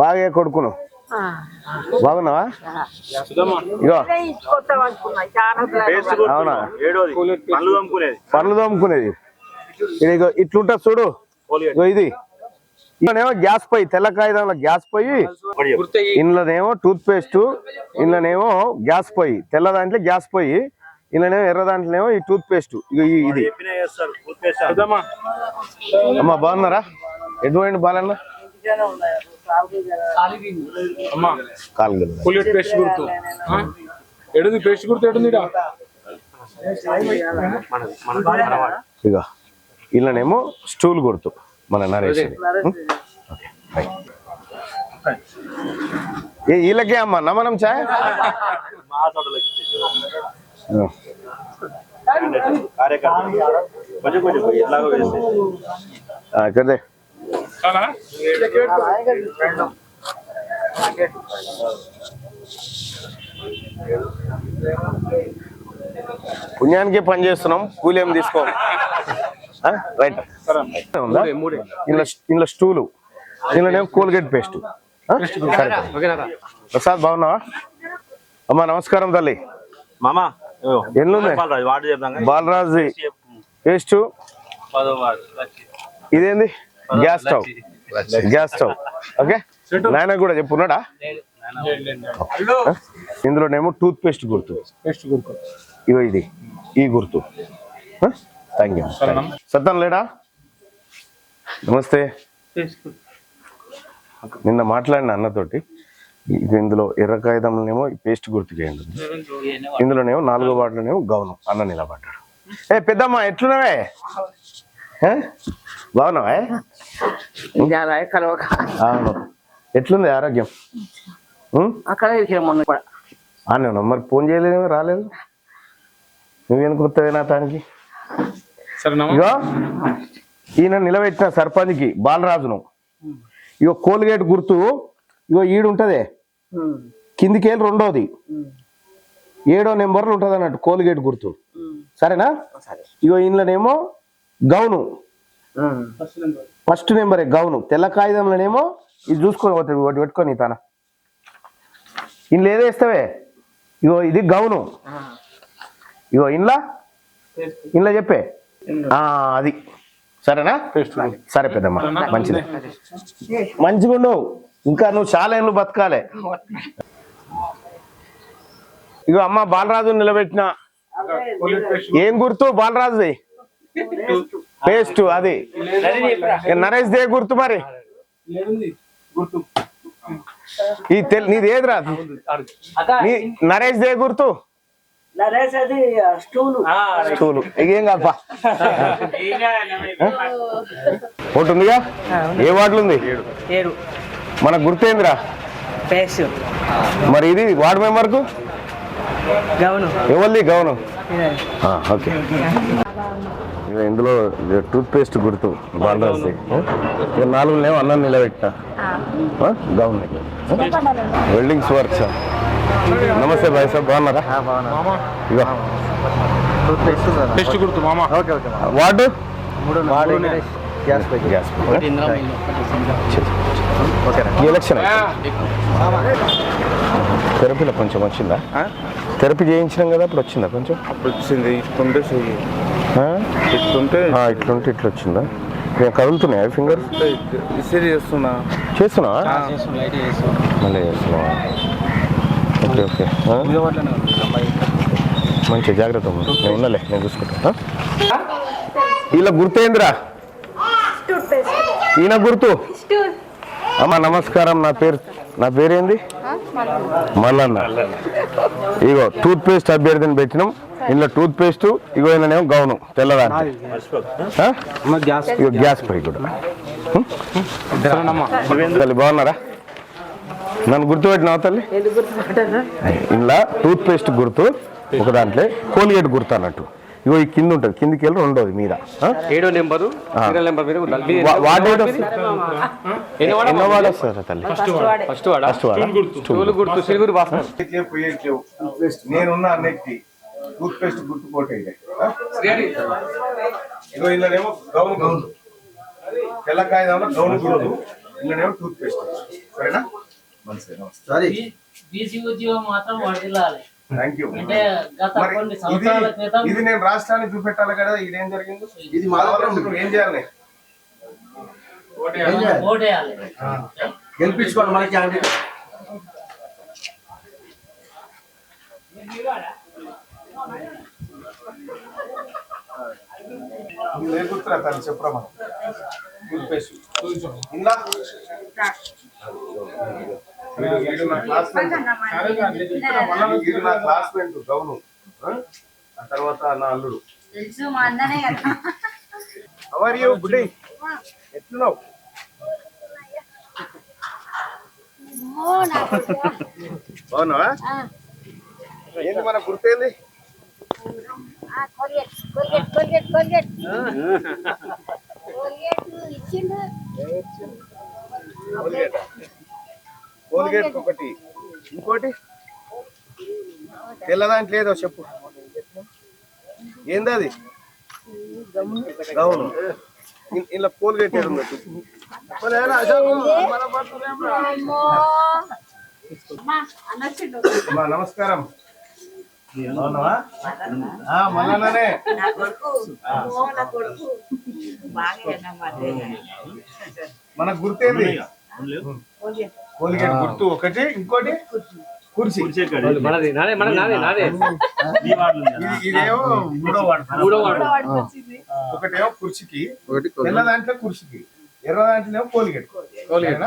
బాగా కొడుకును. బాగున్నావా? ఇగో. అవునా? పనులు తోముకునేది ఇది ఇగో ఇట్లుంటా చూడు. ఇగో ఇది. ఇక్కడనేమో గ్యాస్ పొయ్యి తెల్ల కాగితంలో గ్యాస్ పొయ్యి ఇందులోనేమో టూత్ పేస్ట్ ఇందులోనేమో గ్యాస్ పొయ్యి తెల్ల దాంట్లో గ్యాస్ పొయ్యి ఇందులోనేమో ఎర్ర దాంట్లోనేమో ఈ టూత్ పేస్ట్ ఇది. అమ్మా బాగున్నారా? ఎటువంటి బాలన్న? అమ్మా కాలు గెలు. పులియట్ పేస్ట్ గుర్తు? ఎడుంది పేస్ట్ గుర్తు ఎడుంది? ఇగో ఇళ్ళనేమో స్టూల్ గుర్తు మన నరేష్. ఏ వీళ్ళకే అమ్మా నమనం చాయ్. కార్యకర్త చాలా పుణ్యానికే పని చేస్తున్నాం కూలి ఏం తీసుకోం. రైట్. ఉందా? ఇందులో ఇందులో స్టూలు. ఇందులోనేమో కోల్గేట్ పేస్ట్. ప్రసాద్ బాగున్నావా? అమ్మా నమస్కారం తల్లి. మామ చెప్తాం బాలరాజ్. పేస్ట్ ఇదేంది? Gas stove gas stove okay నాయన కూడా చెప్పున్నాడా ఇందులోనేమో టూత్ పేస్ట్ గుర్తు. పేస్ట్ గుర్తు. ఇగో ఇది ఈ గుర్తు. థ్యాంక్ యూ సత్తం లేడా? నమస్తే. నిన్న మాట్లాడిన అన్నతోటి ఇది ఇందులో ఎర్ర కాగితంలోనేమో పేస్ట్ గుర్తు చేయండి. ఇందులోనేమో నాలుగో వాటిలోనేమో గౌనం అన్న నిలబడ్డాడు. ఏ పెద్దమ్మ ఎట్లున్నావే? బాగున్నావా కలవక అవును. ఎట్లుంది ఆరోగ్యం? అక్కడ మొన్న కూడా. మరి ఫోన్ చేయలేదు రాలేదు? నువ్వెందుకు వస్తావే నా ఇగో ఈయన నిలబెట్టిన సర్పంచ్కి బాలరాజును. ఇగో కోల్గేట్ గుర్తు ఇగో ఈడు ఉంటదే కిందికేళ్ళు రెండోది. ఏడో నెంబర్లు ఉంటుంది అన్నట్టు కోల్గేట్ గుర్తు. సరేనా? ఇగో ఇందులోనేమో గౌను. ఫస్ట్ నెంబరే. గౌను. తెల్ల కాగితంలోనేమో ఇది చూసుకొని పోతాడు ఒకటి పెట్టుకొని తన ఇందులో ఏదో ఇస్తావే ఇగో ఇది గౌను. ఇగో ఇంట్లో ఇంట్లో చెప్పే? ఆ, అది. సరేనా? సరే పెద్దమ్మ మంచిది. మంచిగా ఉండవు. ఇంకా నువ్వు చాలా ఏళ్ళు బతకాలే. ఇగో అమ్మ బాలరాజు నిలబెట్టిన. ఏం గుర్తు బాలరాజుది? పేస్ట్ అది. నరేష్ దే గుర్తు మరి? ఈ తెల్ నీది ఏది రాదు? నీ నరేష్ దే గుర్తు? నరేష్ అది స్టూలు ఏం కాదు పా ఒకటి ఉందిగా ఏ వార్డులు ఉంది ఏడు. మన గుర్తేందిరా? పేస్ట్ మరి ఇది వార్డు మెంబర్కు? గౌను. ఎవరిది? గౌను. ఆ, ఓకే. ఇందులో టూత్ పేస్ట్ గుర్తు ఇక నాలుగు లేవు అన్నం నిలబెట్టిన గౌన్. వెల్డింగ్స్ వర్క్స్ నమస్తే భాయ్ సార్ బాగున్నారా? ఇగో. పేస్ట్ గుర్తు మామ. వార్డు గ్యాస్ ఈ ఎలక్షన్ థెరపీలో కొంచెం వచ్చిందా? థెరపీ చేయించినాం కదా అప్పుడు వచ్చిందా కొంచెం? వచ్చింది ఇట్లుంటే? ఇట్లుంటే ఇట్లా వచ్చిందా నేను కదులుతున్నాయా ఫింగర్స్? ఇసిరి చేస్తున్నా. చేస్తున్నావా మళ్ళీ చేస్తున్నావా ఓకే ఓకే? మంచి జాగ్రత్త. నేను ఉన్నలే నేను చూసుకుంటా. ఆ? వీళ్ళ గుర్తేంద్రా? ఈయన గుర్తు? అమ్మ నమస్కారం నా పేరు నా పేరేంది? మల్లన్న. ఇగో టూత్ పేస్ట్ అభ్యర్థిని పెట్టినాం. ఇందులో టూత్ పేస్ట్ ఇగో ఈయననేమో గౌను తెల్లదాని ఆ? ఇగో గ్యాస్ పై కూడా తల్లి బాగున్నారా? నన్ను గుర్తుపెట్టినావా తల్లి? ఇందులో టూత్ పేస్ట్ గుర్తు ఒక దాంట్లో కోల్గేట్ గుర్తు అన్నట్టు. ఇగో ఈ కింద ఉంటుంది కిందికి వెళ్ళి రెండోది మీద? ఏడో నెంబరు? వాడ వస్తారా తల్లి? ఫస్ట్ వాడ. ఫస్ట్ వాడా? గుర్తు టూత్ పేస్ట్ గుర్తు పోటీ ఇగో ఇందులోనేమో గౌను గౌను తెల్ల కాగితంలో గౌను గుర్తు. ఇందులోనేమో టూత్ పేస్ట్ సరేనా? సరే. థ్యాంక్ యూ ఇది నేను రాష్ట్రానికి చూపెట్టాలి కదా ఇదేం జరిగింది? ఇది మా ఏం చేయాలి? ఓటేయాలి. గెలిపించుకోవాలి మన గుర్తురా తను చెప్పురా గుర్తుపేసి వీడు- నా క్లాస్మేట్ గౌను. ఆ? తర్వాత నా అల్లుడు. అవర్ యూ బుడ్డి ఎట్లున్నావు? బాగున్నావా? ఏంది మన గుర్తేంది కోల్గేట్ ఒకటి. ఇంకోటి? తెల్ల దాంట్లో ఏదో చెప్పు. ఏంది అది? గౌను. ఇన్- ఇలా కోల్గేట్ అమ్మా నమస్కారం. బాగున్నావా? ఆ, మల్లన్ననే. నా కొడుకు. ఓ నా కొడుకు. బాగా మన గుర్తేంది? కోల్గేట్. గుర్తు ఒకటి ఇంకోటి? కుర్చీ. మనది నాదే మన నాదే నాదే. నీ వార్డులో ఉంది కదా. ఇది ఇదేమో మూడో వాడు మూడో వాడు ఒకటేమో కుర్చీకి ఒకటి తెల్ల దాంట్లో కుర్చీకి ఎర్ర దాంట్లో కోల్గేట్. కోల్గేట్.